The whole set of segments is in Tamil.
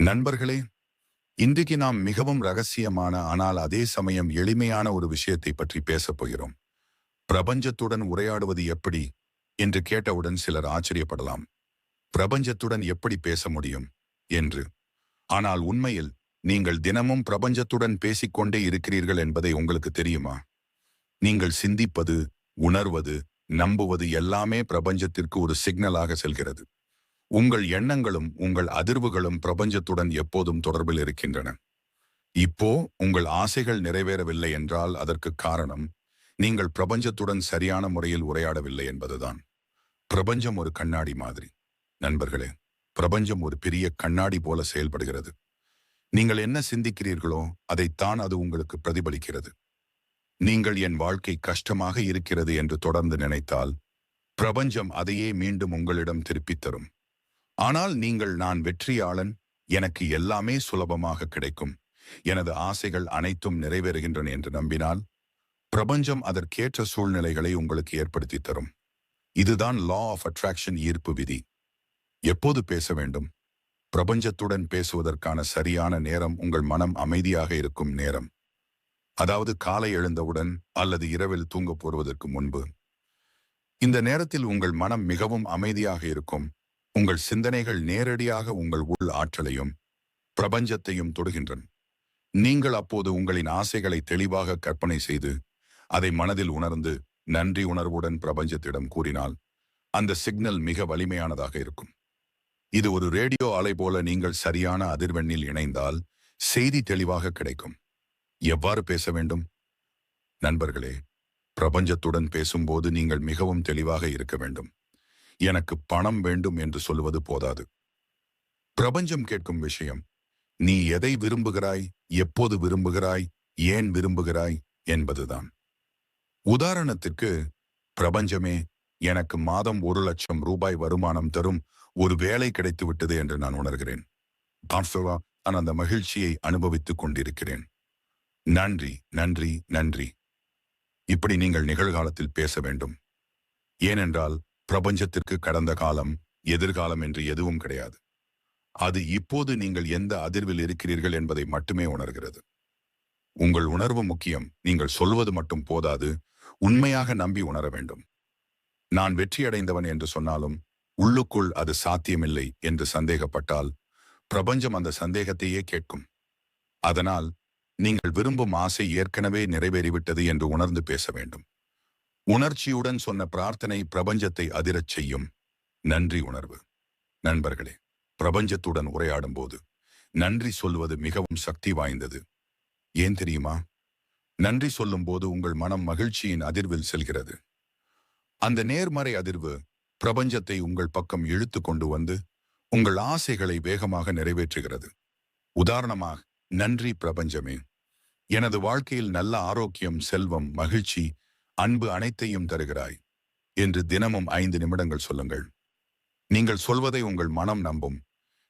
நண்பர்களே இன்றைக்கு நாம் மிகவும் ரகசியமான ஆனால் அதே சமயம் எளிமையான ஒரு விஷயத்தை பற்றி பேசப் போகிறோம். பிரபஞ்சத்துடன் உரையாடுவது எப்படி என்று கேட்டவுடன் சிலர் ஆச்சரியப்படலாம். பிரபஞ்சத்துடன் எப்படி பேச முடியும் என்று. ஆனால் உண்மையில் நீங்கள் தினமும் பிரபஞ்சத்துடன் பேசிக்கொண்டே இருக்கிறீர்கள் என்பதை உங்களுக்கு தெரியுமா? நீங்கள் சிந்திப்பது உணர்வது நம்புவது எல்லாமே பிரபஞ்சத்திற்கு ஒரு சிக்னலாக செல்கிறது. உங்கள் எண்ணங்களும் உங்கள் அதிர்வுகளும் பிரபஞ்சத்துடன் எப்போதும் தொடர்பில் இருக்கின்றன. இப்போ உங்கள் ஆசைகள் நிறைவேறவில்லை என்றால் அதற்கு காரணம் நீங்கள் பிரபஞ்சத்துடன் சரியான முறையில் உரையாடவில்லை என்பதுதான். பிரபஞ்சம் ஒரு கண்ணாடி மாதிரி. நண்பர்களே பிரபஞ்சம் ஒரு பெரிய கண்ணாடி போல செயல்படுகிறது. நீங்கள் என்ன சிந்திக்கிறீர்களோ அதைத்தான் அது உங்களுக்கு பிரதிபலிக்கிறது. நீங்கள் என் வாழ்க்கை கஷ்டமாக இருக்கிறது என்று தொடர்ந்து நினைத்தால் பிரபஞ்சம் அதையே மீண்டும் உங்களிடம் திருப்பித் தரும். ஆனால் நீங்கள் நான் வெற்றியாளன் எனக்கு எல்லாமே சுலபமாக கிடைக்கும். எனது ஆசைகள் அனைத்தும் நிறைவேறுகின்றன என்று நம்பினால் பிரபஞ்சம் அதற்கேற்ற சூழ்நிலைகளை உங்களுக்கு ஏற்படுத்தி தரும். இதுதான் லா ஆஃப் அட்ராக்ஷன் ஈர்ப்பு விதி. எப்போது பேச வேண்டும்? பிரபஞ்சத்துடன் பேசுவதற்கான சரியான நேரம் உங்கள் மனம் அமைதியாக இருக்கும் நேரம். அதாவது காலை எழுந்தவுடன் அல்லது இரவில் தூங்கப் போடுவதற்கு முன்பு. இந்த நேரத்தில் உங்கள் மனம் மிகவும் அமைதியாக இருக்கும். உங்கள் சிந்தனைகள் நேரடியாக உங்கள் உள் ஆற்றலையும் பிரபஞ்சத்தையும் தொடுகின்றன. நீங்கள் அப்போது உங்களின் ஆசைகளை தெளிவாக கற்பனை செய்து அதை மனதில் உணர்ந்து நன்றி உணர்வுடன் பிரபஞ்சத்திடம் கூறினால் அந்த சிக்னல் மிக வலிமையானதாக இருக்கும். இது ஒரு ரேடியோ அலை போல நீங்கள் சரியான அதிர்வெண்ணில் இணைந்தால் செய்தி தெளிவாக கிடைக்கும். எவ்வாறு பேச வேண்டும்? நண்பர்களே பிரபஞ்சத்துடன் பேசும்போது நீங்கள் மிகவும் தெளிவாக இருக்க வேண்டும். எனக்கு பணம் வேண்டும் என்று சொல்வது போதாது. பிரபஞ்சம் கேட்கும் விஷயம் நீ எதை விரும்புகிறாய் எப்போது விரும்புகிறாய் ஏன் விரும்புகிறாய் என்பதுதான். உதாரணத்திற்கு பிரபஞ்சமே எனக்கு மாதம் ஒரு லட்சம் ரூபாய் வருமானம் தரும் ஒரு வேலை கிடைத்து விட்டது என்று நான் உணர்கிறேன். பார்சவா நான் அந்த மகிழ்ச்சியை அனுபவித்துக் கொண்டிருக்கிறேன். நன்றி நன்றி நன்றி. இப்படி நீங்கள் நிகழ்காலத்தில் பேச வேண்டும். ஏனென்றால் பிரபஞ்சத்திற்கு கடந்த காலம் எதிர்காலம் என்று எதுவும் கிடையாது. அது இப்போது நீங்கள் எந்த அதிர்வில் இருக்கிறீர்கள் என்பதை மட்டுமே உணர்கிறது. உங்கள் உணர்வு முக்கியம். நீங்கள் சொல்வது மட்டும் போதாது. உண்மையாக நம்பி உணர வேண்டும். நான் வெற்றியடைந்தவன் என்று சொன்னாலும் உள்ளுக்குள் அது சாத்தியமில்லை என்று சந்தேகப்பட்டால் பிரபஞ்சம் அந்த சந்தேகத்தையே கேட்கும். அதனால் நீங்கள் விரும்பும் ஆசை ஏற்கனவே நிறைவேறிவிட்டது என்று உணர்ந்து பேச வேண்டும். உணர்ச்சியுடன் சொன்ன பிரார்த்தனை பிரபஞ்சத்தை அதிரச் செய்யும். நன்றி உணர்வு. நண்பர்களே பிரபஞ்சத்துடன் உரையாடும் போது நன்றி சொல்வது மிகவும் சக்தி வாய்ந்தது. ஏன் தெரியுமா? நன்றி சொல்லும் போது உங்கள் மனம் மகிழ்ச்சியின் அதிர்வில் செல்கிறது. அந்த நேர்மறை அதிர்வு பிரபஞ்சத்தை உங்கள் பக்கம் இழுத்து கொண்டு வந்து உங்கள் ஆசைகளை வேகமாக நிறைவேற்றுகிறது. உதாரணமாக நன்றி பிரபஞ்சமே. எனது வாழ்க்கையில் நல்ல ஆரோக்கியம் செல்வம் மகிழ்ச்சி அன்பு அனைத்தையும் தருகிறாய் என்று தினமும் ஐந்து நிமிடங்கள் சொல்லுங்கள். நீங்கள் சொல்வதை உங்கள் மனம் நம்பும்.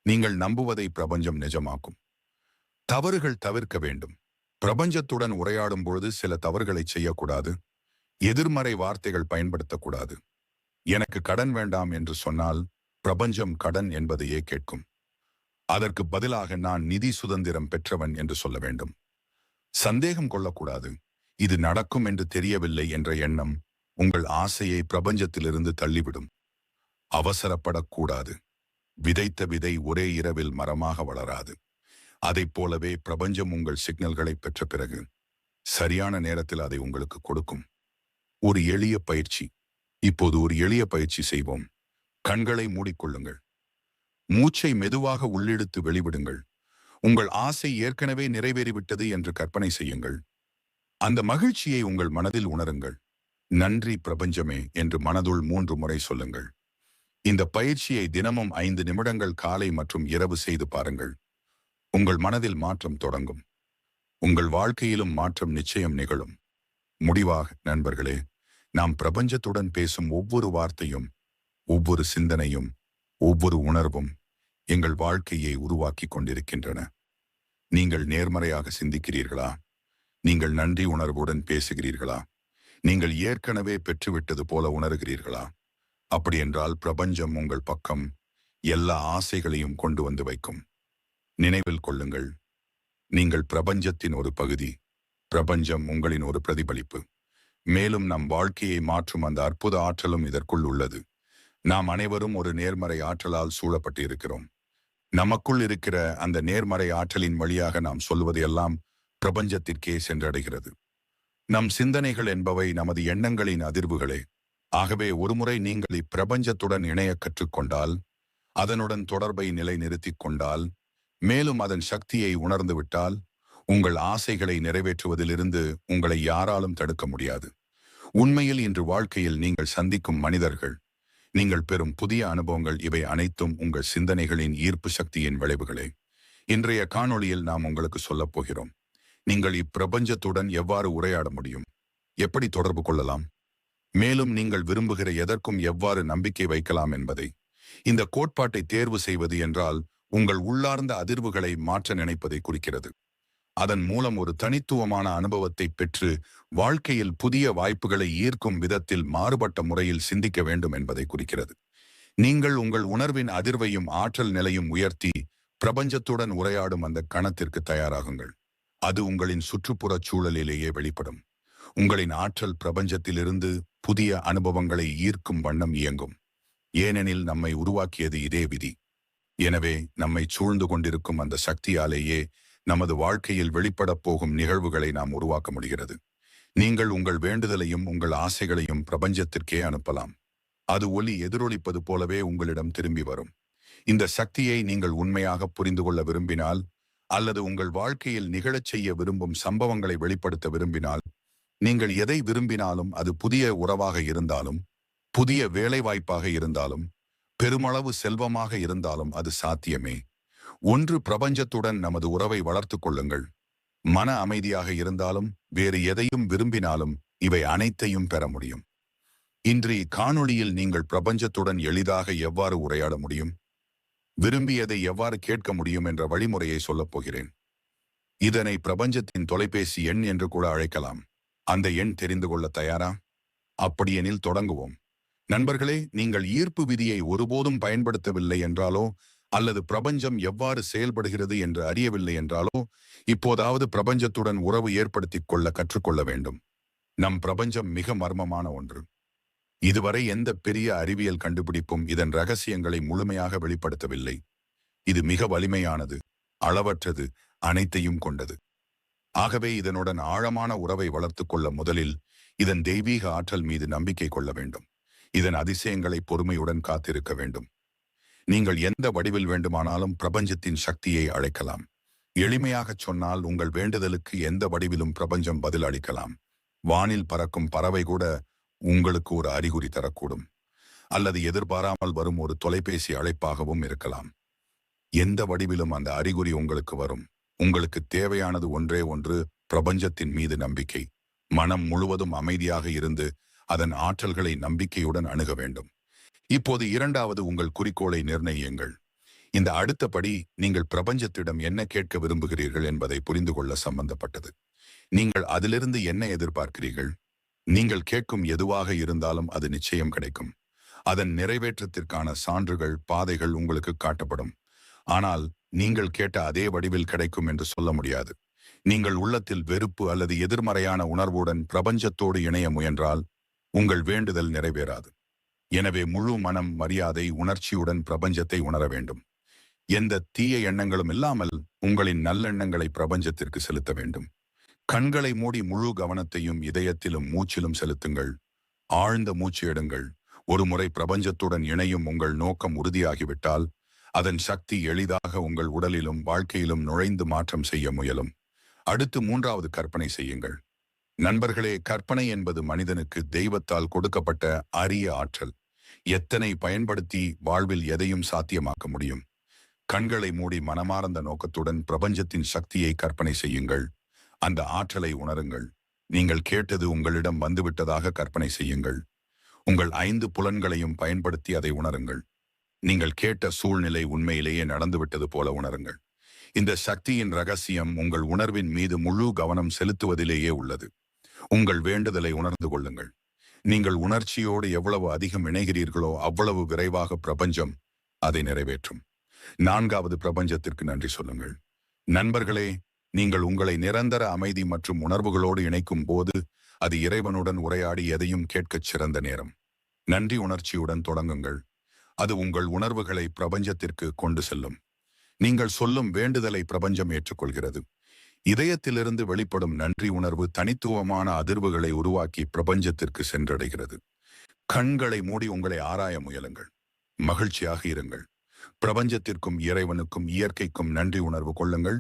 நீங்கள் நம்புவதை பிரபஞ்சம் நிஜமாக்கும். தவறுகள் தவிர்க்க வேண்டும். பிரபஞ்சத்துடன் உரையாடும் பொழுது சில தவறுகளை செய்யக்கூடாது. எதிர்மறை வார்த்தைகள் பயன்படுத்தக்கூடாது. எனக்கு கடன் வேண்டாம் என்று சொன்னால் பிரபஞ்சம் கடன் என்பதையே கேட்கும். அதற்கு பதிலாக நான் நிதி சுதந்திரம் பெற்றவன் என்று சொல்ல வேண்டும். சந்தேகம் கொள்ளக்கூடாது. இது நடக்கும் என்று தெரியவில்லை என்ற எண்ணம் உங்கள் ஆசையை பிரபஞ்சத்திலிருந்து தள்ளிவிடும். அவசரப்படக்கூடாது. விதைத்த விதை ஒரே இரவில் மரமாக வளராது. அதைப் போலவே பிரபஞ்சம் உங்கள் சிக்னல்களை பெற்ற பிறகு சரியான நேரத்தில் அதை உங்களுக்கு கொடுக்கும். ஒரு எளிய பயிற்சி. இப்போது ஒரு எளிய பயிற்சி செய்வோம். கண்களை மூடிக்கொள்ளுங்கள். மூச்சை மெதுவாக உள்ளிழுத்து வெளிவிடுங்கள். உங்கள் ஆசை ஏற்கனவே நிறைவேறிவிட்டது என்று கற்பனை செய்யுங்கள். அந்த மகிழ்ச்சியை உங்கள் மனதில் உணருங்கள். நன்றி பிரபஞ்சமே என்று மனதுள் மூன்று முறை சொல்லுங்கள். இந்த பயிற்சியை தினமும் ஐந்து நிமிடங்கள் காலை மற்றும் இரவு செய்து பாருங்கள். உங்கள் மனதில் மாற்றம் தொடங்கும். உங்கள் வாழ்க்கையிலும் மாற்றம் நிச்சயம் நிகழும். முடிவாக நண்பர்களே நாம் பிரபஞ்சத்துடன் பேசும் ஒவ்வொரு வார்த்தையும் ஒவ்வொரு சிந்தனையும் ஒவ்வொரு உணர்வும் எங்கள் வாழ்க்கையை உருவாக்கி கொண்டிருக்கின்றன. நீங்கள் நேர்மறையாக சிந்திக்கிறீர்களா? நீங்கள் நன்றி உணர்வுடன் பேசுகிறீர்களா? நீங்கள் ஏற்கனவே பெற்றுவிட்டது போல உணர்கிறீர்களா? அப்படியென்றால் பிரபஞ்சம் உங்கள் பக்கம் எல்லா ஆசைகளையும் கொண்டு வந்து வைக்கும். நினைவில் கொள்ளுங்கள். நீங்கள் பிரபஞ்சத்தின் ஒரு பகுதி. பிரபஞ்சம் உங்களின் ஒரு பிரதிபலிப்பு. மேலும் நம் வாழ்க்கையை மாற்றும் அந்த அற்புத ஆற்றலும் இதற்குள் உள்ளது. நாம் அனைவரும் ஒரு நேர்மறை ஆற்றலால் சூழப்பட்டு இருக்கிறோம் நமக்குள் இருக்கிற அந்த நேர்மறை ஆற்றலின் வழியாக நாம் சொல்வதையெல்லாம் பிரபஞ்சத்திற்கே சென்றடைகிறது. நம் சிந்தனைகள் என்பவை நமது எண்ணங்களின் அதிர்வுகளே. ஆகவே ஒருமுறை நீங்கள் இப்பிரபஞ்சத்துடன் இணைய கற்றுக்கொண்டால் அதனுடன் தொடர்பை நிலைநிறுத்திக் கொண்டால் மேலும் அதன் சக்தியை உணர்ந்துவிட்டால் உங்கள் ஆசைகளை நிறைவேற்றுவதிலிருந்து உங்களை யாராலும் தடுக்க முடியாது. உண்மையில் இன்று வாழ்க்கையில் நீங்கள் சந்திக்கும் மனிதர்கள் நீங்கள் பெறும் புதிய அனுபவங்கள் இவை அனைத்தும் உங்கள் சிந்தனைகளின் ஈர்ப்பு சக்தியின் விளைவுகளே. இன்றைய காணொளியில் நாம் உங்களுக்கு சொல்லப் போகிறோம். நீங்கள் இப்பிரபஞ்சத்துடன் எவ்வாறு உரையாட முடியும்? எப்படி தொடர்பு கொள்ளலாம்? மேலும் நீங்கள் விரும்புகிற எதற்கும் எவ்வாறு நம்பிக்கை வைக்கலாம் என்பதை. இந்த கோட்பாட்டை தேர்வு செய்வது என்றால் உங்கள் உள்ளார்ந்த அதிர்வுகளை மாற்ற நினைப்பதை குறிக்கிறது. அதன் மூலம் ஒரு தனித்துவமான அனுபவத்தை பெற்று வாழ்க்கையில் புதிய வாய்ப்புகளை ஈர்க்கும் விதத்தில் மாறுபட்ட முறையில் சிந்திக்க வேண்டும் என்பதை குறிக்கிறது. நீங்கள் உங்கள் உணர்வின் அதிர்வையும் ஆற்றல் நிலையும் உயர்த்தி பிரபஞ்சத்துடன் உரையாடும் அந்த கணத்திற்கு தயாராகுங்கள். அது உங்களின் சுற்றுப்புறச் சூழலிலேயே வெளிப்படும். உங்களின் ஆற்றல் பிரபஞ்சத்திலிருந்து புதிய அனுபவங்களை ஈர்க்கும் வண்ணம் இயங்கும். ஏனெனில் நம்மை உருவாக்கியது இதே விதி. எனவே நம்மை சூழ்ந்து கொண்டிருக்கும் அந்த சக்தியாலேயே நமது வாழ்க்கையில் வெளிப்படப் போகும் நிகழ்வுகளை நாம் உருவாக்க முடிகிறது. நீங்கள் உங்கள் வேண்டுதலையும் உங்கள் ஆசைகளையும் பிரபஞ்சத்திற்கே அனுப்பலாம். அது ஒலி எதிரொலிப்பது போலவே உங்களிடம் திரும்பி வரும். இந்த சக்தியை நீங்கள் உண்மையாக புரிந்து கொள்ள விரும்பினால் அல்லது உங்கள் வாழ்க்கையில் நிகழச் செய்ய விரும்பும் சம்பவங்களை வெளிப்படுத்த விரும்பினால் நீங்கள் எதை விரும்பினாலும் அது புதிய உறவாக இருந்தாலும் புதிய வேலைவாய்ப்பாக இருந்தாலும் பெருமளவு செல்வமாக இருந்தாலும் அது சாத்தியமே. ஒன்று பிரபஞ்சத்துடன் நமது உறவை வளர்த்துக் கொள்ளுங்கள். மன அமைதியாக இருந்தாலும் வேறு எதையும் விரும்பினாலும் இவை அனைத்தையும் பெற முடியும். இன்று காணொளியில் நீங்கள் பிரபஞ்சத்துடன் எளிதாக எவ்வாறு உரையாட முடியும்? விரும்பியதை எவ்வாறு கேட்க முடியும் என்ற வழிமுறையை சொல்லப் போகிறேன். இதனை பிரபஞ்சத்தின் தொலைபேசி எண் என்று கூட அழைக்கலாம். அந்த எண் தெரிந்து கொள்ள தயாரா? அப்படியெனில் தொடங்குவோம். நண்பர்களே நீங்கள் ஈர்ப்பு விதியை ஒருபோதும் பயன்படுத்தவில்லை என்றாலோ அல்லது பிரபஞ்சம் எவ்வாறு செயல்படுகிறது என்று அறியவில்லை என்றாலோ இப்போதாவது பிரபஞ்சத்துடன் உறவு ஏற்படுத்திக் கொள்ள கற்றுக்கொள்ள வேண்டும். நம் பிரபஞ்சம் மிக மர்மமான ஒன்று. இதுவரை எந்த பெரிய அறிவியல் கண்டுபிடிப்பும் இதன் ரகசியங்களை முழுமையாக வெளிப்படுத்தவில்லை. இது மிக வலிமையானது அளவற்றது அனைத்தையும் கொண்டது. ஆகவே இதனுடன் ஆழமான உறவை வளர்த்துக் கொள்ள முதலில் இதன் தெய்வீக ஆற்றல் மீது நம்பிக்கை கொள்ள வேண்டும். இதன் அதிசயங்களை பொறுமையுடன் காத்திருக்க வேண்டும். நீங்கள் எந்த வடிவில் வேண்டுமானாலும் பிரபஞ்சத்தின் சக்தியை அழைக்கலாம். எளிமையாகச் சொன்னால் உங்கள் வேண்டுதலுக்கு எந்த வடிவிலும் பிரபஞ்சம் பதில் அளிக்கலாம் வானில் பறக்கும் பறவை கூட உங்களுக்கு ஒரு அறிகுறி தரக்கூடும். அல்லது எதிர்பாராமல் வரும் ஒரு தொலைபேசி அழைப்பாகவும் இருக்கலாம். எந்த வடிவிலும் அந்த அறிகுறி உங்களுக்கு வரும். உங்களுக்கு தேவையானது ஒன்றே ஒன்று பிரபஞ்சத்தின் மீது நம்பிக்கை. மனம் முழுவதும் அமைதியாக இருந்து அதன் ஆற்றல்களை நம்பிக்கையுடன் அணுக வேண்டும். இப்போது இரண்டாவது உங்கள் குறிக்கோளை நிர்ணயியுங்கள். இந்த அடுத்த படி நீங்கள் பிரபஞ்சத்திடம் என்ன கேட்க விரும்புகிறீர்கள் என்பதை புரிந்து கொள்ள சம்பந்தப்பட்டது. நீங்கள் அதிலிருந்து என்ன எதிர்பார்க்கிறீர்கள்? நீங்கள் கேட்கும் எதுவாக இருந்தாலும் அது நிச்சயம் கிடைக்கும். அதன் நிறைவேற்றத்திற்கான சான்றுகள் பாதைகள் உங்களுக்கு காட்டப்படும். ஆனால் நீங்கள் கேட்ட அதே வடிவில் கிடைக்கும் என்று சொல்ல முடியாது. நீங்கள் உள்ளத்தில் வெறுப்பு அல்லது எதிர்மறையான உணர்வுடன் பிரபஞ்சத்தோடு இணைய முயன்றால் உங்கள் வேண்டுதல் நிறைவேறாது. எனவே முழு மனம் மரியாதை உணர்ச்சியுடன் பிரபஞ்சத்தை உணர வேண்டும். எந்த தீய எண்ணங்களும் இல்லாமல் உங்களின் நல்லெண்ணங்களை பிரபஞ்சத்திற்கு செலுத்த வேண்டும். கண்களை மூடி முழு கவனத்தையும் இதயத்திலும் மூச்சிலும் செலுத்துங்கள். ஆழ்ந்த மூச்சு எடுங்கள். ஒருமுறை பிரபஞ்சத்துடன் இணையும் உங்கள் நோக்கம் உறுதியாகிவிட்டால் அதன் சக்தி எளிதாக உங்கள் உடலிலும் வாழ்க்கையிலும் நுழைந்து மாற்றம் செய்ய முயலும். அடுத்து மூன்றாவது கற்பனை செய்யுங்கள். நண்பர்களே கற்பனை என்பது மனிதனுக்கு தெய்வத்தால் கொடுக்கப்பட்ட அரிய ஆற்றல். எத்தனை பயன்படுத்தி வாழ்வில் எதையும் சாத்தியமாக்க முடியும்? கண்களை மூடி மனமார்ந்த நோக்கத்துடன் பிரபஞ்சத்தின் சக்தியை கற்பனை செய்யுங்கள். அந்த ஆற்றலை உணருங்கள். நீங்கள் கேட்டது உங்களிடம் வந்துவிட்டதாக கற்பனை செய்யுங்கள். உங்கள் ஐந்து புலன்களையும் பயன்படுத்தி அதை உணருங்கள். நீங்கள் கேட்ட சூழ்நிலை உண்மையிலேயே நடந்துவிட்டது போல உணருங்கள். இந்த சக்தியின் ரகசியம் உங்கள் உணர்வின் மீது முழு கவனம் செலுத்துவதிலேயே உள்ளது. உங்கள் வேண்டுதலை உணர்ந்து கொள்ளுங்கள். நீங்கள் உணர்ச்சியோடு எவ்வளவு அதிகம் இணைகிறீர்களோ அவ்வளவு விரைவாக பிரபஞ்சம் அதை நிறைவேற்றும். நான்காவது பிரபஞ்சத்திற்கு நன்றி சொல்லுங்கள். நண்பர்களே நீங்கள் உங்களை நிரந்தர அமைதி மற்றும் உணர்வுகளோடு இணைக்கும் போது அது இறைவனுடன் உரையாடி எதையும் கேட்கச் சிறந்த நேரம். நன்றி உணர்ச்சியுடன் தொடங்குங்கள். அது உங்கள் உணர்வுகளை பிரபஞ்சத்திற்கு கொண்டு செல்லும். நீங்கள் சொல்லும் வேண்டுதலை பிரபஞ்சம் ஏற்றுக்கொள்கிறது. இதயத்திலிருந்து வெளிப்படும் நன்றி உணர்வு தனித்துவமான அதிர்வுகளை உருவாக்கி பிரபஞ்சத்திற்கு சென்றடைகிறது. கண்களை மூடி உங்களை ஆராய முயலுங்கள். மகிழ்ச்சியாக இருங்கள். பிரபஞ்சத்திற்கும் இறைவனுக்கும் இயற்கைக்கும் நன்றி உணர்வு கொள்ளுங்கள்.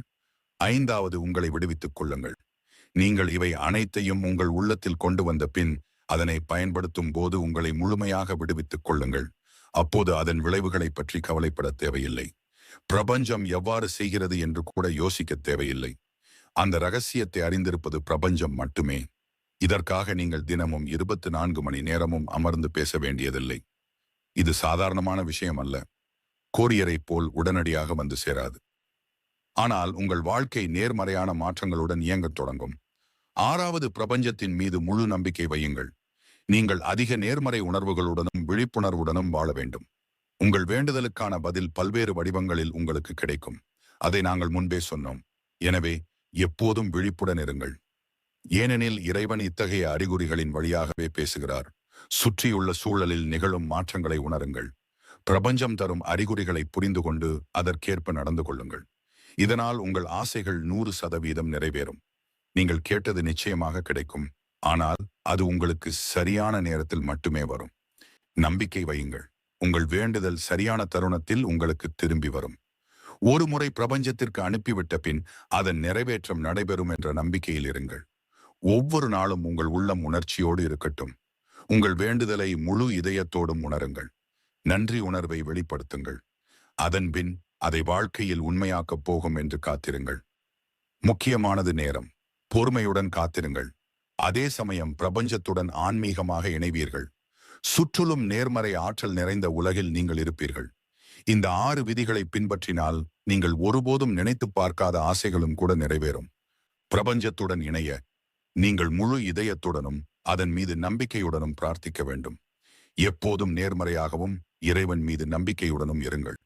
ஐந்தாவது உங்களை விடுவித்துக் கொள்ளுங்கள். நீங்கள் இவை அனைத்தையும் உங்கள் உள்ளத்தில் கொண்டு வந்த பின் அதனை பயன்படுத்தும் போது உங்களை முழுமையாக விடுவித்துக் கொள்ளுங்கள். அப்போது அதன் விளைவுகளை பற்றி கவலைப்பட தேவையில்லை. பிரபஞ்சம் எவ்வாறு செய்கிறது என்று கூட யோசிக்க தேவையில்லை. அந்த ரகசியத்தை அறிந்திருப்பது பிரபஞ்சம் மட்டுமே. இதற்காக நீங்கள் தினமும் இருபத்தி நான்கு மணி நேரமும் அமர்ந்து பேச வேண்டியதில்லை. இது சாதாரணமான விஷயம் அல்ல. கோரியரை போல் உடனடியாக வந்து சேராது. ஆனால் உங்கள் வாழ்க்கை நேர்மறையான மாற்றங்களுடன் இயங்கத் தொடங்கும். ஆறாவது பிரபஞ்சத்தின் மீது முழு நம்பிக்கை வையுங்கள். நீங்கள் அதிக நேர்மறை உணர்வுகளுடனும் விழிப்புணர்வுடனும் வாழ வேண்டும். உங்கள் வேண்டுதலுக்கான பதில் பல்வேறு வடிவங்களில் உங்களுக்கு கிடைக்கும். அதை நாங்கள் முன்பே சொன்னோம். எனவே எப்போதும் விழிப்புடன் இருங்கள். ஏனெனில் இறைவன் இத்தகைய அறிகுறிகளின் வழியாகவே பேசுகிறார். சுற்றியுள்ள சூழலில் நிகழும் மாற்றங்களை உணருங்கள். பிரபஞ்சம் தரும் அறிகுறிகளை புரிந்து கொண்டு அதற்கேற்ப நடந்து கொள்ளுங்கள். இதனால் உங்கள் ஆசைகள் நூறு சதவீதம் நிறைவேறும். நீங்கள் கேட்டது நிச்சயமாக கிடைக்கும். ஆனால் அது உங்களுக்கு சரியான நேரத்தில் மட்டுமே வரும். நம்பிக்கை வையுங்கள். உங்கள் வேண்டுதல் சரியான தருணத்தில் உங்களுக்கு திரும்பி வரும். ஒரு முறை பிரபஞ்சத்திற்கு அனுப்பிவிட்ட பின் அதன் நிறைவேற்றம் நடைபெறும் என்ற நம்பிக்கையில் இருங்கள். ஒவ்வொரு நாளும் உங்கள் உள்ளம் உணர்ச்சியோடு இருக்கட்டும். உங்கள் வேண்டுதலை முழு இதயத்தோடும் உணருங்கள். நன்றி உணர்வை வெளிப்படுத்துங்கள். அதன்பின் அதை வாழ்க்கையில் உண்மையாக்கப் போகும் என்று காத்திருங்கள். முக்கியமானது நேரம். பொறுமையுடன் காத்திருங்கள். அதே சமயம் பிரபஞ்சத்துடன் ஆன்மீகமாக இணைவீர்கள். சுற்றுலும் நேர்மறை ஆற்றல் நிறைந்த உலகில் நீங்கள் இருப்பீர்கள். இந்த ஆறு விதிகளை பின்பற்றினால் நீங்கள் ஒருபோதும் நினைத்து பார்க்காத ஆசைகளும் கூட நிறைவேறும். பிரபஞ்சத்துடன் இணைய. நீங்கள் முழு இதயத்துடனும் அதன் மீது நம்பிக்கையுடனும் பிரார்த்திக்க வேண்டும். எப்போதும் நேர்மறையாகவும் இறைவன் மீது நம்பிக்கையுடனும் இருங்கள்.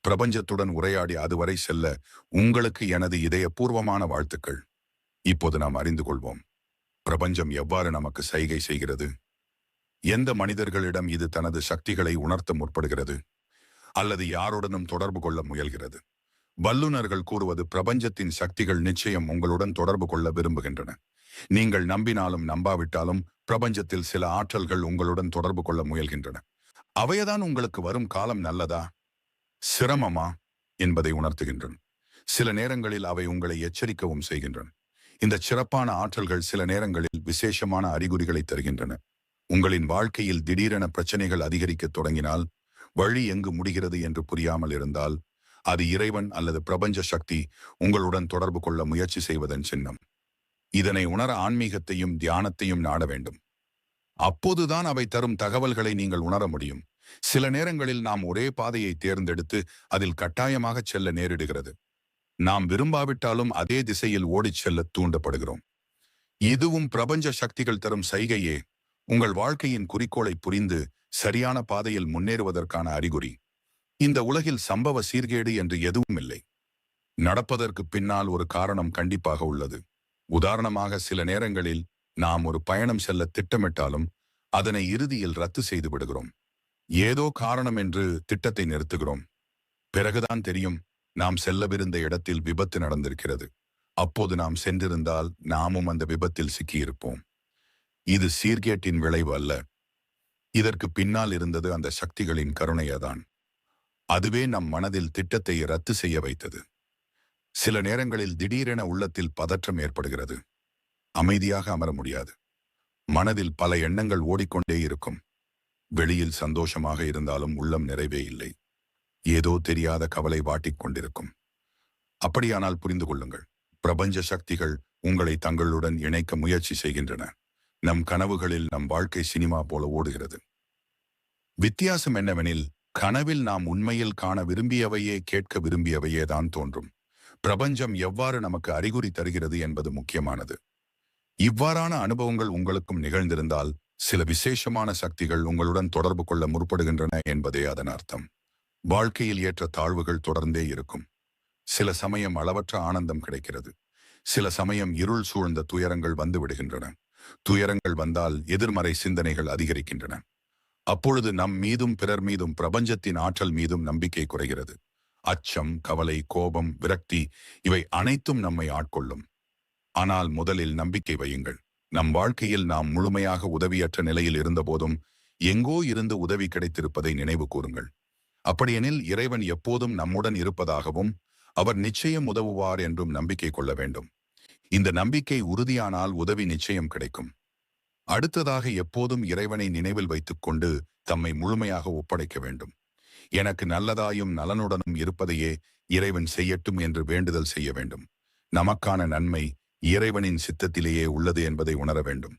பிரபஞ்சத்துடன் உரையாடி அதுவரை செல்ல உங்களுக்கு எனது இதயபூர்வமான வாழ்த்துக்கள். இப்போது நாம் அறிந்து கொள்வோம். பிரபஞ்சம் எவ்வாறு நமக்கு சைகை செய்கிறது? எந்த மனிதர்களிடம் இது தனது சக்திகளை உணர்த்த முற்படுகிறது? அல்லது யாருடனும் தொடர்பு கொள்ள முயல்கிறது? வல்லுநர்கள் கூறுவது பிரபஞ்சத்தின் சக்திகள் நிச்சயம் உங்களுடன் தொடர்பு கொள்ள விரும்புகின்றன. நீங்கள் நம்பினாலும் நம்பாவிட்டாலும் பிரபஞ்சத்தில் சில ஆற்றல்கள் உங்களுடன் தொடர்பு கொள்ள முயல்கின்றன. அவையதான் உங்களுக்கு வரும் காலம் நல்லதா? சிரமமா என்பதை உணர்த்துகின்றன. சில நேரங்களில் அவை உங்களை எச்சரிக்கவும் செய்கின்றன. இந்த சிறப்பான ஆற்றல்கள் சில நேரங்களில் விசேஷமான அறிகுறிகளை தருகின்றன. உங்களின் வாழ்க்கையில் திடீரென பிரச்சனைகள் அதிகரிக்க தொடங்கினால் வழி எங்கு முடிகிறது என்று புரியாமல் இருந்தால் அது இறைவன் அல்லது பிரபஞ்ச சக்தி உங்களுடன் தொடர்பு கொள்ள முயற்சி செய்வதன் சின்னம். இதனை உணர ஆன்மீகத்தையும் தியானத்தையும் நாட வேண்டும். அப்போதுதான் அவை தரும் தகவல்களை நீங்கள் உணர முடியும். சில நேரங்களில் நாம் ஒரே பாதையை தேர்ந்தெடுத்து அதில் கட்டாயமாக செல்ல நேரிடுகிறது. நாம் விரும்பாவிட்டாலும் அதே திசையில் ஓடிச் செல்ல தூண்டப்படுகிறோம். இதுவும் பிரபஞ்ச சக்திகள் தரும் சைகையே. உங்கள் வாழ்க்கையின் குறிக்கோளை புரிந்து சரியான பாதையில் முன்னேறுவதற்கான அறிகுறி. இந்த உலகில் சம்பவ சீர்கேடு என்று எதுவும் இல்லை. நடப்பதற்கு பின்னால் ஒரு காரணம் கண்டிப்பாக உள்ளது. உதாரணமாக சில நேரங்களில் நாம் ஒரு பயணம் செல்ல திட்டமிட்டாலும் அதனை இறுதியில் ரத்து செய்து விடுகிறோம். ஏதோ காரணம் என்று திட்டத்தை நிறுத்துகிறோம். பிறகுதான் தெரியும் நாம் செல்லவிருந்த இடத்தில் விபத்து நடந்திருக்கிறது. அப்போது நாம் சென்றிருந்தால் நாமும் அந்த விபத்தில் சிக்கியிருப்போம். இது சீர்கேட்டின் விளைவு அல்ல. இதற்கு பின்னால் இருந்தது அந்த சக்திகளின் கருணையதான் அதுவே நம் மனதில் திட்டத்தை ரத்து செய்ய வைத்தது. சில நேரங்களில் திடீரென உள்ளத்தில் பதற்றம் ஏற்படுகிறது. அமைதியாக அமர முடியாது. மனதில் பல எண்ணங்கள் ஓடிக்கொண்டே இருக்கும். வெளியில் சந்தோஷமாக இருந்தாலும் உள்ளம் நிறைவே இல்லை. ஏதோ தெரியாத கவலை வாட்டிக் கொண்டிருக்கும். அப்படியானால் புரிந்து கொள்ளுங்கள். பிரபஞ்ச சக்திகள் உங்களை தங்களுடன் இணைக்க முயற்சி செய்கின்றன. நம் கனவுகளில் நம் வாழ்க்கை சினிமா போல ஓடுகிறது. வித்தியாசம் என்னவெனில் கனவில் நாம் உண்மையில் காண விரும்பியவையே கேட்க விரும்பியவையே தான் தோன்றும். பிரபஞ்சம் எவ்வாறு நமக்கு அறிகுறி தருகிறது என்பது முக்கியமானது. இவ்வாறான அனுபவங்கள் உங்களுக்கும் நிகழ்ந்திருந்தால் சில விசேஷமான சக்திகள் உங்களுடன் தொடர்பு கொள்ள முற்படுகின்றன என்பதே அதன் அர்த்தம். வாழ்க்கையில் ஏற்ற தாழ்வுகள் தொடர்ந்தே இருக்கும். சில சமயம் அளவற்ற ஆனந்தம் கிடைக்கிறது. சில சமயம் இருள் சூழ்ந்த துயரங்கள் வந்து விடுகின்றன. துயரங்கள் வந்தால் எதிர்மறை சிந்தனைகள் அதிகரிக்கின்றன. அப்பொழுது நம் மீதும் பிறர் மீதும் பிரபஞ்சத்தின் ஆற்றல் மீதும் நம்பிக்கை குறைகிறது. அச்சம் கவலை கோபம் விரக்தி இவை அனைத்தும் நம்மை ஆட்கொள்ளும். ஆனால் முதலில் நம்பிக்கை வையுங்கள். நம் வாழ்க்கையில் நாம் முழுமையாக உதவியற்ற நிலையில் இருந்தபோதும் எங்கோ இருந்து உதவி கிடைத்திருப்பதை நினைவு கூறுங்கள். அப்படியெனில் இறைவன் எப்போதும் நம்முடன் இருப்பதாகவும் அவர் நிச்சயம் உதவுவார் என்றும் நம்பிக்கை கொள்ள வேண்டும். இந்த நம்பிக்கை உறுதியானால் உதவி நிச்சயம் கிடைக்கும். அடுத்ததாக எப்போதும் இறைவனை நினைவில் வைத்துக்கொண்டு தம்மை முழுமையாக ஒப்படைக்க வேண்டும். எனக்கு நல்லதாயும் நலனுடனும் இருப்பதையே இறைவன் செய்யட்டும் என்று வேண்டுதல் செய்ய வேண்டும். நமக்கான நன்மை இறைவனின் சித்தத்திலேயே உள்ளது என்பதை உணர வேண்டும்.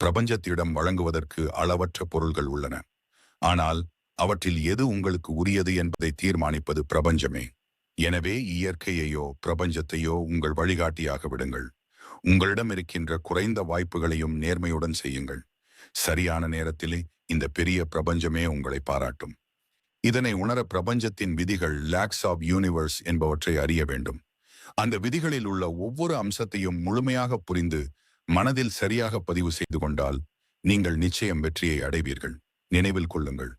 பிரபஞ்சத்திடம் வழங்குவதற்கு அளவற்ற பொருள்கள் உள்ளன. ஆனால் அவற்றில் எது உங்களுக்கு உரியது என்பதை தீர்மானிப்பது பிரபஞ்சமே. எனவே இயற்கையையோ பிரபஞ்சத்தையோ உங்கள் வழிகாட்டியாக விடுங்கள். உங்களிடம் இருக்கின்ற குறைந்த வாய்ப்புகளையும் நேர்மையுடன் செய்யுங்கள். சரியான நேரத்திலே இந்த பெரிய பிரபஞ்சமே உங்களை பாராட்டும். இதனை உணர பிரபஞ்சத்தின் விதிகள் லேக்ஸ் ஆஃப் யூனிவர்ஸ் என்பவற்றை அறிய வேண்டும். அந்த விதிகளில் உள்ள ஒவ்வொரு அம்சத்தையும் முழுமையாக புரிந்து மனதில் சரியாக பதிவு செய்து கொண்டால் நீங்கள் நிச்சயம் வெற்றியை அடைவீர்கள். நினைவில் கொள்ளுங்கள்.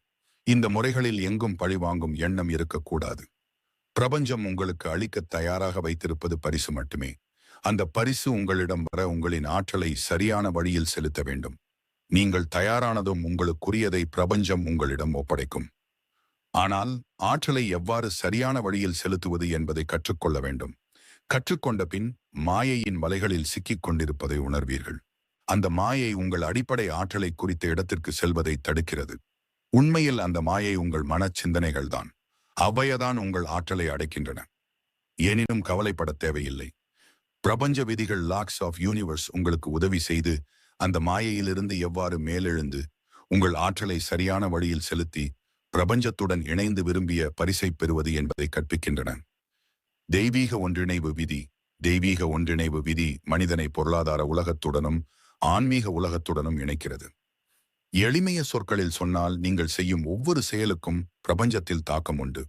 இந்த முறைகளில் எங்கும் பழிவாங்கும் எண்ணம் இருக்கக்கூடாது. பிரபஞ்சம் உங்களுக்கு அளிக்க தயாராக வைத்திருப்பது பரிசு மட்டுமே. அந்த பரிசு உங்களிடம் வர உங்களின் ஆற்றலை சரியான வழியில் செலுத்த வேண்டும். நீங்கள் தயாரானதும் உங்களுக்குரியதை பிரபஞ்சம் உங்களிடம் ஒப்படைக்கும். ஆனால் ஆற்றலை எவ்வாறு சரியான வழியில் செலுத்துவது என்பதை கற்றுக்கொள்ள வேண்டும். கற்றுக்கொண்ட பின் மாயையின் வலைகளில் சிக்கிக் கொண்டிருப்பதை உணர்வீர்கள். அந்த மாயை உங்கள் அடிப்படை ஆற்றலை குறித்த இடத்திற்கு செல்வதை தடுக்கிறது. உண்மையில் அந்த மாயை உங்கள் மனச் சிந்தனைகள்தான் அவையதான் உங்கள் ஆற்றலை அடைக்கின்றன. எனினும் கவலைப்பட தேவையில்லை. பிரபஞ்ச விதிகள் லாக்ஸ் ஆஃப் யூனிவர்ஸ் உங்களுக்கு உதவி செய்து அந்த மாயையிலிருந்து எவ்வாறு மேலெழுந்து உங்கள் ஆற்றலை சரியான வழியில் செலுத்தி பிரபஞ்சத்துடன் இணைந்து விரும்பிய பரிசை பெறுவது என்பதை கற்பிக்கின்றன. தெய்வீக ஒன்றிணைவு விதி தெய்வீக ஒன்றிணைவு விதி மனிதனை பொருளாதார உலகத்துடனும் ஆன்மீக உலகத்துடனும் இணைக்கிறது. எளிமைய சொற்களில் சொன்னால் நீங்கள் செய்யும் ஒவ்வொரு செயலுக்கும் பிரபஞ்சத்தில் தாக்கம் உண்டு.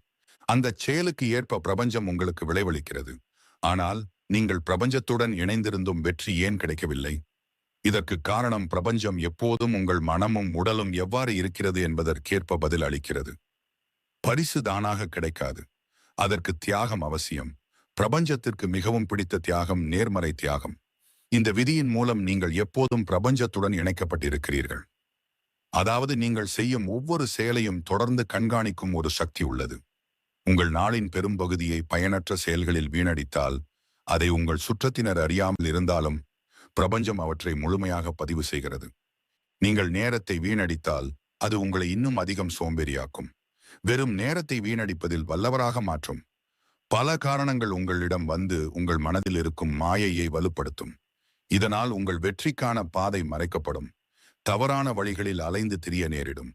அந்த செயலுக்கு ஏற்ப பிரபஞ்சம் உங்களுக்கு விளைவளிக்கிறது. ஆனால் நீங்கள் பிரபஞ்சத்துடன் இணைந்திருந்தும் வெற்றி ஏன் கிடைக்கவில்லை? இதற்கு காரணம் பிரபஞ்சம் எப்போதும் உங்கள் மனமும் உடலும் எவ்வாறு இருக்கிறது என்பதற்கேற்ப பதில் அளிக்கிறது பரிசு தானாக கிடைக்காது. அதற்கு தியாகம் அவசியம். பிரபஞ்சத்திற்கு மிகவும் பிடித்த தியாகம் நேர்மறை தியாகம். இந்த விதியின் மூலம் நீங்கள் எப்போதும் பிரபஞ்சத்துடன் இணைக்கப்பட்டிருக்கிறீர்கள். அதாவது நீங்கள் செய்யும் ஒவ்வொரு செயலையும் தொடர்ந்து கண்காணிக்கும் ஒரு சக்தி உள்ளது. உங்கள் நாளின் பெரும்பகுதியை பயனற்ற செயல்களில் வீணடித்தால் அதை உங்கள் சுற்றத்தினர் அறியாமல் இருந்தாலும் பிரபஞ்சம் அவற்றை முழுமையாக பதிவு செய்கிறது. நீங்கள் நேரத்தை வீணடித்தால் அது உங்களை இன்னும் அதிகம் சோம்பேறியாக்கும். வெறும் நேரத்தை வீணடிப்பதில் வல்லவராக மாற்றும். பல காரணங்கள் உங்களிடம் வந்து உங்கள் மனதில் இருக்கும் மாயையை வலுப்படுத்தும். இதனால் உங்கள் வெற்றிக்கான பாதை மறைக்கப்படும். தவறான வழிகளில் அலைந்து திரிய நேரிடும்.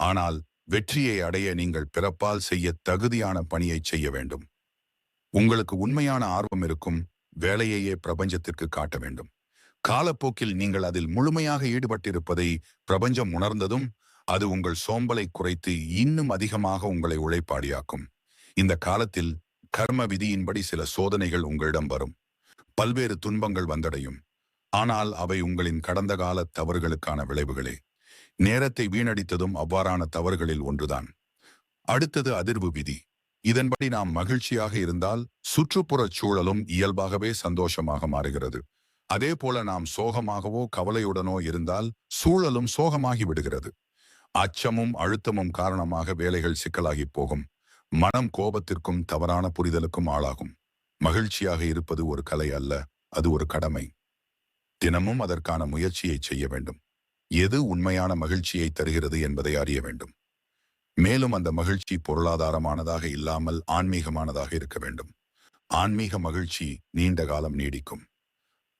ஆனால் வெற்றியை அடைய நீங்கள் பிறப்பால் செய்ய தகுதியான பணியை செய்ய வேண்டும். உங்களுக்கு உண்மையான ஆர்வம் இருக்கும் வேலையையே பிரபஞ்சத்திற்கு காட்ட வேண்டும். காலப்போக்கில் நீங்கள் அதில் முழுமையாக ஈடுபட்டிருப்பதை பிரபஞ்சம் உணர்ந்ததும் அது உங்கள் சோம்பலை குறைத்து இன்னும் அதிகமாக உங்களை உழைப்பாடியாக்கும் இந்த காலத்தில் கர்ம விதியின்படி சில சோதனைகள் உங்களிடம் வரும். பல்வேறு துன்பங்கள் வந்தடையும். ஆனால் அவை உங்களின் கடந்த கால தவறுகளுக்கான விளைவுகளே. நேரத்தை வீணடித்ததும் அவ்வாறான தவறுகளில் ஒன்றுதான். அடுத்தது அதிர்வு விதி. இதன்படி நாம் மகிழ்ச்சியாக இருந்தால் சுற்றுப்புறச் சூழலும் இயல்பாகவே சந்தோஷமாக மாறுகிறது. அதே போல நாம் சோகமாகவோ கவலையுடனோ இருந்தால் சூழலும் சோகமாகி விடுகிறது. அச்சமும் அழுத்தமும் காரணமாக வேலைகள் சிக்கலாகி போகும். மனம் கோபத்திற்கும் தவறான புரிதலுக்கும் ஆளாகும். மகிழ்ச்சியாக இருப்பது ஒரு கலை அல்ல அது ஒரு கடமை. தினமும் அதற்கான முயற்சியை செய்ய வேண்டும். எது உண்மையான மகிழ்ச்சியை தருகிறது என்பதை அறிய வேண்டும். மேலும் அந்த மகிழ்ச்சி பொருளாதாரமானதாக இல்லாமல் ஆன்மீகமானதாக இருக்க வேண்டும். ஆன்மீக மகிழ்ச்சி நீண்ட காலம் நீடிக்கும்.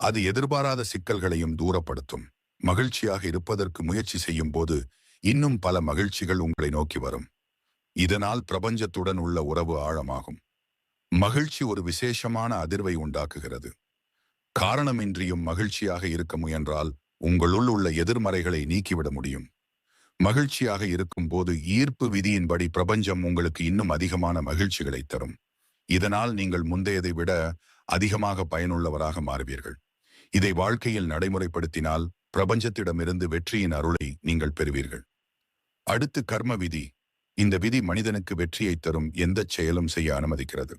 அது எதிர்பாராத சிக்கல்களையும் தூரப்படுத்தும். மகிழ்ச்சியாக இருப்பதற்கு முயற்சி செய்யும் போது இன்னும் பல மகிழ்ச்சிகள் உங்களை நோக்கி வரும். இதனால் பிரபஞ்சத்துடன் உள்ள உறவு ஆழமாகும். மகிழ்ச்சி ஒரு விசேஷமான அதிர்வை உண்டாக்குகிறது. காரணமின்றியும் மகிழ்ச்சியாக இருக்க முயன்றால் உங்களுள் உள்ள எதிர்மறைகளை நீக்கிவிட முடியும். மகிழ்ச்சியாக இருக்கும்போது ஈர்ப்பு விதியின்படி பிரபஞ்சம் உங்களுக்கு இன்னும் அதிகமான மகிழ்ச்சிகளை தரும். இதனால் நீங்கள் முந்தையதை விட அதிகமாக பயனுள்ளவராக மாறுவீர்கள். இதை வாழ்க்கையில் நடைமுறைப்படுத்தினால் பிரபஞ்சத்திடமிருந்து வெற்றியின் அருளை நீங்கள் பெறுவீர்கள். அடுத்து கர்ம விதி. இந்த விதி மனிதனுக்கு வெற்றியை தரும் எந்த செயலும் செய்ய அனுமதிக்கிறது.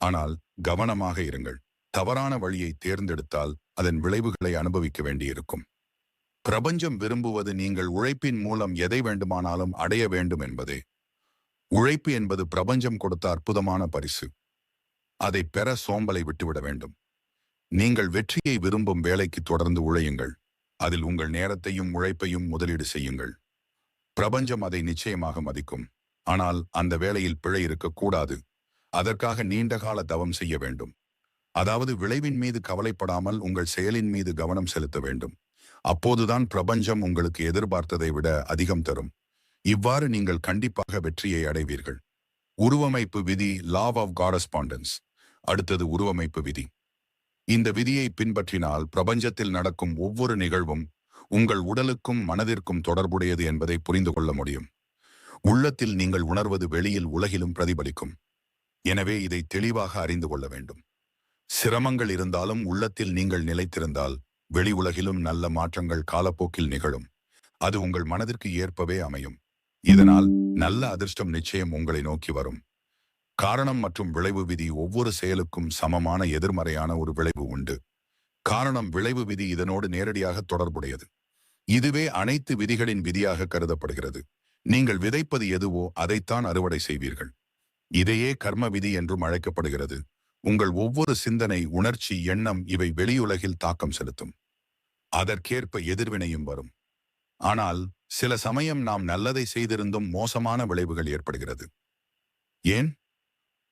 ஆனால் கவனமாக இருங்கள். தவறான வழியை தேர்ந்தெடுத்தால் அதன் விளைவுகளை அனுபவிக்க வேண்டியிருக்கும். பிரபஞ்சம் விரும்புவது நீங்கள் உழைப்பின் மூலம் எதை வேண்டுமானாலும் அடைய வேண்டும் என்பதே. உழைப்பு என்பது பிரபஞ்சம் கொடுத்த அற்புதமான பரிசு. அதை பெற சோம்பலை விட்டுவிட வேண்டும். நீங்கள் வெற்றியை விரும்பும் வேலைக்கு தொடர்ந்து உழையுங்கள். அதில் உங்கள் நேரத்தையும் உழைப்பையும் முதலீடு செய்யுங்கள். பிரபஞ்சம் அதை நிச்சயமாக மதிக்கும். ஆனால் அந்த வேளையில் பிழை இருக்கக்கூடாது அதற்காக நீண்டகால தவம் செய்ய வேண்டும். அதாவது விளைவின் மீது கவலைப்படாமல் உங்கள் செயலின் மீது கவனம் செலுத்த வேண்டும். அப்போதுதான் பிரபஞ்சம் உங்களுக்கு எதிர்பார்த்ததை விட அதிகம் தரும். இவ்வாறு நீங்கள் கண்டிப்பாக வெற்றியை அடைவீர்கள். உருவமைப்பு விதி லாவ் ஆஃப் காரஸ்பாண்டன்ஸ் அடுத்தது உருவமைப்பு விதி. இந்த விதியை பின்பற்றினால் பிரபஞ்சத்தில் நடக்கும் ஒவ்வொரு நிகழ்வும் உங்கள் உடலுக்கும் மனதிற்கும் தொடர்புடையது என்பதை புரிந்து கொள்ள முடியும். உள்ளத்தில் நீங்கள் உணர்வது வெளியில் உலகிலும் பிரதிபலிக்கும். எனவே இதை தெளிவாக அறிந்து கொள்ள வேண்டும். சிரமங்கள் இருந்தாலும் உள்ளத்தில் நீங்கள் நிலைத்திருந்தால் வெளி உலகிலும் நல்ல மாற்றங்கள் காலப்போக்கில் நிகழும். அது உங்கள் மனதிற்கு ஏற்பவே அமையும். இதனால் நல்ல அதிர்ஷ்டம் நிச்சயம் உங்களை நோக்கி வரும். காரணம் மற்றும் விளைவு விதி ஒவ்வொரு செயலுக்கும் சமமான எதிர்மறையான ஒரு விளைவு உண்டு. காரணம் விளைவு விதி இதனோடு நேரடியாக தொடர்புடையது. இதுவே அனைத்து விதிகளின் விதியாக கருதப்படுகிறது. நீங்கள் விதைப்பது எதுவோ அதைத்தான் அறுவடை செய்வீர்கள். இதையே கர்ம விதி என்றும் அழைக்கப்படுகிறது. உங்கள் ஒவ்வொரு சிந்தனை உணர்ச்சி எண்ணம் இவை வெளியுலகில் தாக்கம் செலுத்தும். அதற்கேற்ப எதிர்வினையும் வரும். ஆனால் சில சமயம் நாம் நல்லதை செய்திருந்தும் மோசமான விளைவுகள் ஏற்படுகிறது. ஏன்?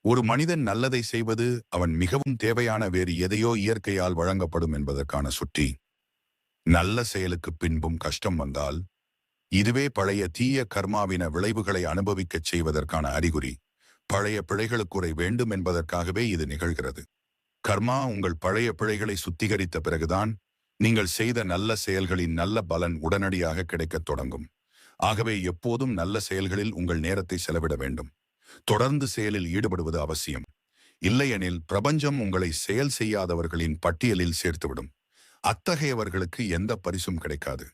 ஒரு மனிதன் நல்லதை செய்வது அவன் மிகவும் தேவையான வேறு எதையோ இயற்கையால் வழங்கப்படும் என்பதற்கான சுற்றி நல்ல செயலுக்கு பின்பும் கஷ்டம் வந்தால் இதுவே பழைய தீய கர்மாவின விளைவுகளை அனுபவிக்கச் செய்வதற்கான அறிகுறி. பழைய பிழைகளுக்குறை வேண்டும் என்பதற்காகவே இது நிகழ்கிறது. கர்மா உங்கள் பழைய பிழைகளை சுத்திகரித்த பிறகுதான் நீங்கள் செய்த நல்ல செயல்களின் நல்ல பலன் உடனடியாக கிடைக்கத் தொடங்கும். ஆகவே எப்போதும் நல்ல செயல்களில் உங்கள் நேரத்தை செலவிட வேண்டும். தொடர்ந்து செயலில் ஈடுபடுவது அவசியம். இல்லையெனில் பிரபஞ்சம் உங்களை செயல் செய்யாதவர்களின் பட்டியலில் சேர்த்துவிடும். அத்தகையவர்களுக்கு எந்த பரிசும் கிடைக்காது.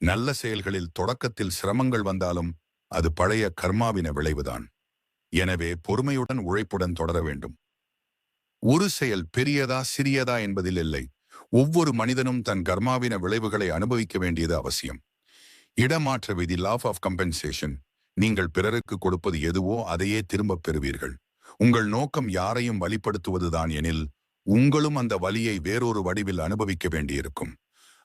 நல்ல செயல்களில் தொடக்கத்தில் சிரமங்கள் வந்தாலும் அது பழைய கர்மாவின விளைவுதான். எனவே பொறுமையுடன் உழைப்புடன் தொடர வேண்டும். ஒரு செயல் பெரியதா சிறியதா என்பதில் இல்லை. ஒவ்வொரு மனிதனும் தன் கர்மாவின விளைவுகளை அனுபவிக்க வேண்டியது அவசியம். இடமாற்ற விதி லாஃப் ஆஃப் கம்பென்சேஷன் நீங்கள் பிறருக்கு கொடுப்பது எதுவோ அதையே திரும்பப் பெறுவீர்கள். உங்கள் நோக்கம் யாரையும் வழிப்படுத்துவதுதான் எனில் உங்களும் அந்த வலியை வேறொரு வடிவில் அனுபவிக்க வேண்டியிருக்கும்.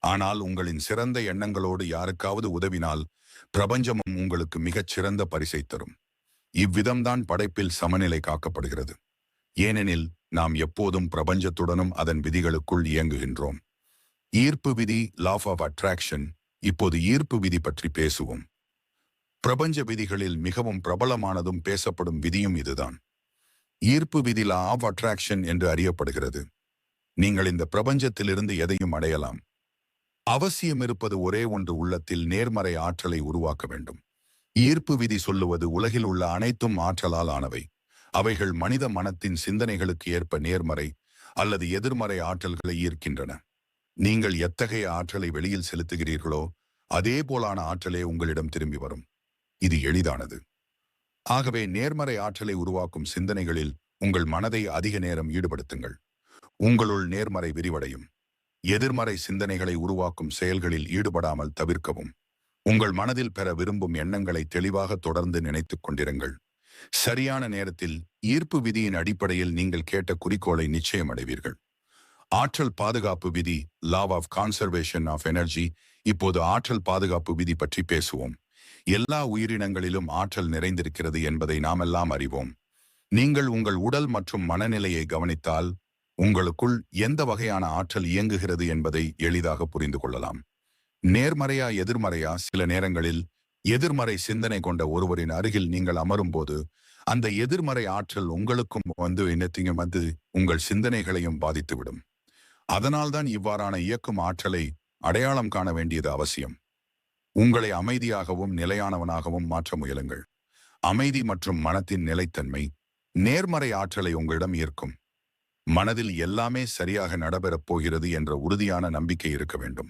ஆனால் உங்களின் சிறந்த எண்ணங்களோடு யாருக்காவது உதவினால் பிரபஞ்சமும் உங்களுக்கு மிகச் சிறந்த பரிசை தரும். இவ்விதம்தான் படைப்பில் சமநிலை காக்கப்படுகிறது. ஏனெனில் நாம் எப்போதும் பிரபஞ்சத்துடனும் அதன் விதிகளுக்குள் இயங்குகின்றோம். ஈர்ப்பு விதி லாஃப் ஆஃப் அட்ராக்ஷன் இப்போது ஈர்ப்பு விதி பற்றி பேசுவோம். பிரபஞ்ச விதிகளில் மிகவும் பிரபலமானதும் பேசப்படும் விதியும் இதுதான். ஈர்ப்பு விதி லா ஆஃப் அட்ராக்ஷன் என்று அறியப்படுகிறது. நீங்கள் இந்த பிரபஞ்சத்திலிருந்து எதையும் அடையலாம். அவசியம் இருப்பது ஒரே ஒன்று உள்ளத்தில் நேர்மறை ஆற்றலை உருவாக்க வேண்டும். ஈர்ப்பு விதி சொல்லுவது உலகில் உள்ள அனைத்தும் ஆற்றலால் ஆனவை. அவைகள் மனித மனத்தின் சிந்தனைகளுக்கு ஏற்ப நேர்மறை அல்லது எதிர்மறை ஆற்றல்களை ஈர்க்கின்றன. நீங்கள் எத்தகைய ஆற்றலை வெளியில் செலுத்துகிறீர்களோ அதே போலான ஆற்றலே உங்களிடம் திரும்பி வரும். இது எளிதானது. ஆகவே நேர்மறை ஆற்றலை உருவாக்கும் சிந்தனைகளில் உங்கள் மனதை அதிக நேரம் ஈடுபடுத்துங்கள். உங்களுள் நேர்மறை விரிவடையும். எதிர்மறை சிந்தனைகளை உருவாக்கும் செயல்களில் ஈடுபடாமல் தவிர்க்கவும். உங்கள் மனதில் பெற விரும்பும் எண்ணங்களை தெளிவாக தொடர்ந்து நினைத்துக் கொண்டிருங்கள். சரியான நேரத்தில் ஈர்ப்பு விதியின் அடிப்படையில் நீங்கள் கேட்ட குறிக்கோளை நிச்சயம் அடைவீர்கள். ஆற்றல் பாதுகாப்பு விதி law of conservation of energy இப்போது ஆற்றல் பாதுகாப்பு விதி பற்றி பேசுவோம். எல்லா உயிரினங்களிலும் ஆற்றல் நிறைந்திருக்கிறது என்பதை நாமெல்லாம் அறிவோம். நீங்கள் உங்கள் உடல் மற்றும் மனநிலையை கவனித்தால் உங்களுக்குள் எந்த வகையான ஆற்றல் இயங்குகிறது என்பதை எளிதாக புரிந்து கொள்ளலாம். நேர்மறையா எதிர்மறையா சில நேரங்களில் எதிர்மறை சிந்தனை கொண்ட ஒருவரின் அருகில் நீங்கள் அமரும்போது அந்த எதிர்மறை ஆற்றல் உங்களுக்கும் வந்து என்னத்தையும் வந்து உங்கள் சிந்தனைகளையும் பாதித்துவிடும். அதனால்தான் இவ்வாறான இயக்கும் ஆற்றலை அடையாளம் காண வேண்டியது அவசியம். உங்களை அமைதியாகவும் நிலையானவனாகவும் மாற்ற முயலுங்கள். அமைதி மற்றும் மனத்தின் நிலைத்தன்மை நேர்மறை ஆற்றலை உங்களிடம் ஈர்க்கும். மனதில் எல்லாமே சரியாக நடைபெறப் போகிறது என்ற உறுதியான நம்பிக்கை இருக்க வேண்டும்.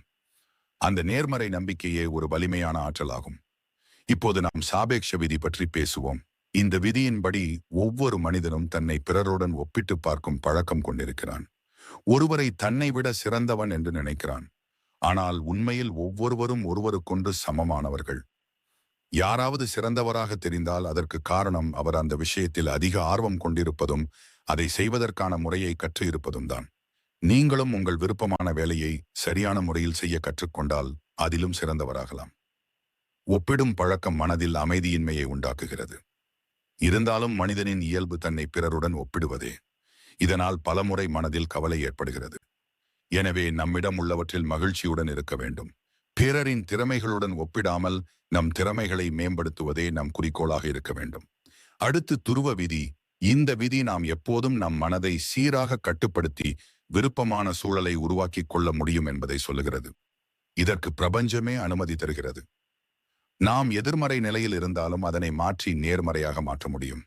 அந்த நேர்மறை நம்பிக்கையே ஒரு வலிமையான ஆற்றலாகும். இப்போது நாம் சாபேக்ஷ விதி பற்றி பேசுவோம். இந்த விதியின்படி ஒவ்வொரு மனிதனும் தன்னை பிறருடன் ஒப்பிட்டு பார்க்கும் பழக்கம் கொண்டிருக்கிறான். ஒருவரை தன்னை விட சிறந்தவன் என்று நினைக்கிறான். ஆனால் உண்மையில் ஒவ்வொருவரும் ஒருவருக்கொன்று சமமானவர்கள். யாராவது சிறந்தவராக தெரிந்தால் அதற்கு காரணம் அவர் அந்த விஷயத்தில் அதிக ஆர்வம் கொண்டிருப்பதும் அதை செய்வதற்கான முறையை கற்று இருப்பதும் தான் நீங்களும் உங்கள் விருப்பமான வேலையை சரியான முறையில் செய்ய கற்றுக்கொண்டால் அதிலும் சிறந்தவராகலாம். ஒப்பிடும் பழக்கம் மனதில் அமைதியின்மையை உண்டாக்குகிறது. இருந்தாலும் மனிதனின் இயல்பு தன்னை பிறருடன் ஒப்பிடுவதே. இதனால் பலமுறை மனதில் கவலை ஏற்படுகிறது. எனவே நம்மிடம் உள்ளவற்றில் மகிழ்ச்சியுடன் இருக்க வேண்டும். பிறரின் திறமைகளுடன் ஒப்பிடாமல் நம் திறமைகளை மேம்படுத்துவதே நம் குறிக்கோளாக இருக்க வேண்டும். அடுத்து துருவ விதி. இந்த விதி நாம் எப்போதும் நம் மனதை சீராக கட்டுப்படுத்தி விருப்பமான சூழலை உருவாக்கி கொள்ள முடியும் என்பதை சொல்லுகிறது. இதற்கு பிரபஞ்சமே அனுமதி தருகிறது. நாம் எதிர்மறை நிலையில் இருந்தாலும் அதனை மாற்றி நேர்மறையாக மாற்ற முடியும்.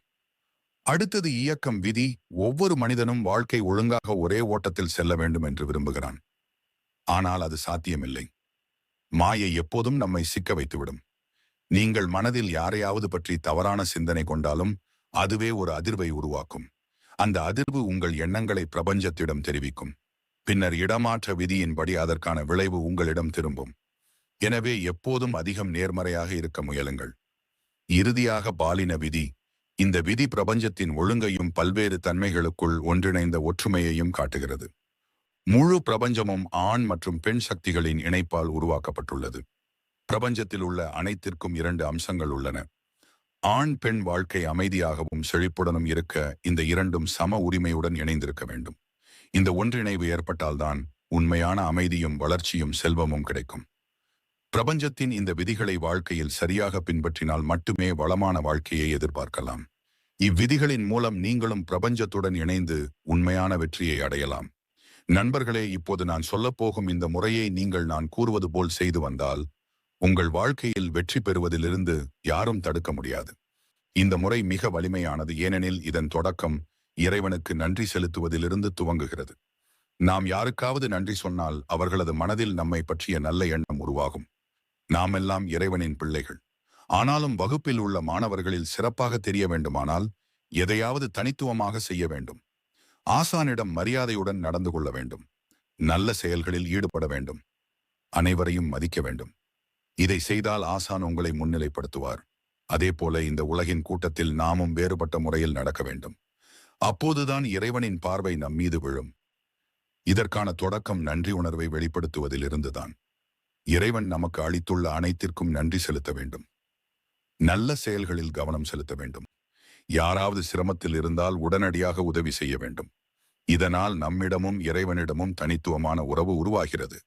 அடுத்தது இயக்கம் விதி ஒவ்வொரு மனிதனும் வாழ்க்கை ஒழுங்காக ஒரே ஓட்டத்தில் செல்ல வேண்டும் என்று விரும்புகிறான். ஆனால் அது சாத்தியமில்லை. மாயை எப்போதும் நம்மை சிக்க வைத்துவிடும். நீங்கள் மனதில் யாரையாவது பற்றி தவறான சிந்தனை கொண்டாலும் அதுவே ஒரு அதிர்வை உருவாக்கும். அந்த அதிர்வு உங்கள் எண்ணங்களை பிரபஞ்சத்திடம் தெரிவிக்கும். பின்னர் இடமாற்ற விதியின்படி அதற்கான விளைவு உங்களிடம் திரும்பும். எனவே எப்போதும் அதிகம் நேர்மறையாக இருக்க முயலுங்கள். இறுதியாக பாலின விதி இந்த விதி பிரபஞ்சத்தின் ஒழுங்கையும் பல்வேறு தன்மைகளுக்குள் ஒன்றிணைந்த ஒற்றுமையையும் காட்டுகிறது. முழு பிரபஞ்சமும் ஆண் மற்றும் பெண் சக்திகளின் இணைப்பால் உருவாக்கப்பட்டுள்ளது. பிரபஞ்சத்தில் உள்ள அனைத்திற்கும் இரண்டு அம்சங்கள் உள்ளன. ஆண் பெண் வாழ்க்கை அமைதியாகவும் செழிப்புடனும் இருக்க இந்த இரண்டும் சம உரிமையுடன் இணைந்திருக்க வேண்டும். இந்த ஒன்றிணைவு ஏற்பட்டால்தான் உண்மையான அமைதியும் வளர்ச்சியும் செல்வமும் கிடைக்கும். பிரபஞ்சத்தின் இந்த விதிகளை வாழ்க்கையில் சரியாக பின்பற்றினால் மட்டுமே வளமான வாழ்க்கையை எதிர்பார்க்கலாம். இவ்விதிகளின் மூலம் நீங்களும் பிரபஞ்சத்துடன் இணைந்து உண்மையான வெற்றியை அடையலாம். நண்பர்களே இப்போது நான் சொல்லப்போகும் இந்த முறையை நீங்கள் நான் கூறுவது போல் செய்து வந்தால் உங்கள் வாழ்க்கையில் வெற்றி பெறுவதிலிருந்து யாரும் தடுக்க முடியாது. இந்த முறை மிக வலிமையானது ஏனெனில் இதன் தொடக்கம் இறைவனுக்கு நன்றி செலுத்துவதிலிருந்து துவங்குகிறது. நாம் யாருக்காவது நன்றி சொன்னால் அவர்களது மனதில் நம்மை பற்றிய நல்ல எண்ணம் உருவாகும். நாமெல்லாம் இறைவனின் பிள்ளைகள். ஆனாலும் வகுப்பில் உள்ள மாணவர்களில் சிறப்பாக தெரிய வேண்டுமானால் எதையாவது தனித்துவமாக செய்ய வேண்டும். ஆசானிடம் மரியாதையுடன் நடந்து கொள்ள வேண்டும். நல்ல செயல்களில் ஈடுபட வேண்டும். அனைவரையும் மதிக்க வேண்டும். இதை செய்தால் ஆசான் உங்களை முன்னிலைப்படுத்துவார். அதே போல இந்த உலகின் கூட்டத்தில் நாமும் வேறுபட்ட முறையில் நடக்க வேண்டும். அப்போதுதான் இறைவனின் பார்வை நம் மீது விழும். இதற்கான தொடக்கம் நன்றி உணர்வை வெளிப்படுத்துவதிலிருந்துதான். இறைவன் நமக்கு அளித்துள்ள அனைத்திற்கும் நன்றி செலுத்த வேண்டும். நல்ல செயல்களில் கவனம் செலுத்த வேண்டும். யாராவது சிரமத்தில் இருந்தால் உடனடியாக உதவி செய்ய வேண்டும். இதனால் நம்மிடமும் இறைவனிடமும் தனித்துவமான உறவு உருவாகிறது.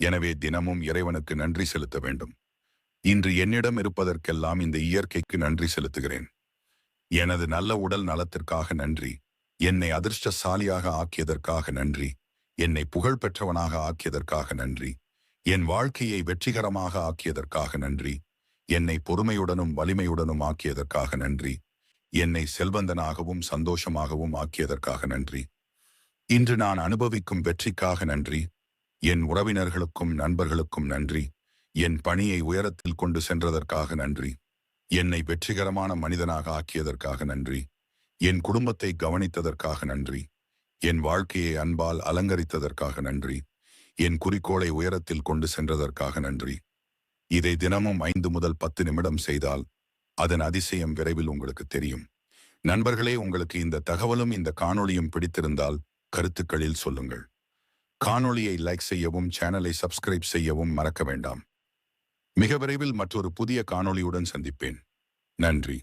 எனவே தினமும் இறைவனுக்கு நன்றி செலுத்த வேண்டும். இன்று என்னிடம் இருப்பதற்கெல்லாம் இந்த இயற்கைக்கு நன்றி செலுத்துகிறேன். எனது நல்ல உடல் நலத்திற்காக நன்றி. என்னை அதிர்ஷ்டசாலியாக ஆக்கியதற்காக நன்றி. என்னை புகழ் பெற்றவனாக ஆக்கியதற்காக நன்றி. என் வாழ்க்கையை வெற்றிகரமாக ஆக்கியதற்காக நன்றி. என்னை பொறுமையுடனும் வலிமையுடனும் ஆக்கியதற்காக நன்றி. என்னை செல்வந்தனாகவும் சந்தோஷமாகவும் ஆக்கியதற்காக நன்றி. இன்று நான் அனுபவிக்கும் வெற்றிக்காக நன்றி. என் உறவினர்களுக்கும் நண்பர்களுக்கும் நன்றி. என் பணியை உயரத்தில் கொண்டு சென்றதற்காக நன்றி. என்னை வெற்றிகரமான மனிதனாக ஆக்கியதற்காக நன்றி. என் குடும்பத்தை கவனித்ததற்காக நன்றி. என் வாழ்க்கையை அன்பால் அலங்கரித்ததற்காக நன்றி. என் குறிக்கோளை உயரத்தில் கொண்டு சென்றதற்காக நன்றி. இதை தினமும் ஐந்து முதல் பத்து நிமிடம் செய்தால் அதன் அதிசயம் விரைவில் உங்களுக்கு தெரியும். நண்பர்களே உங்களுக்கு இந்த தகவலும் இந்த காணொளியும் பிடித்திருந்தால் கருத்துக்களில் சொல்லுங்கள். காணொளியை லைக் செய்யவும் சேனலை சப்ஸ்கிரைப் செய்யவும் மறக்க வேண்டாம். மிக விரைவில் மற்றொரு புதிய காணொளியுடன் சந்திப்பேன். நன்றி.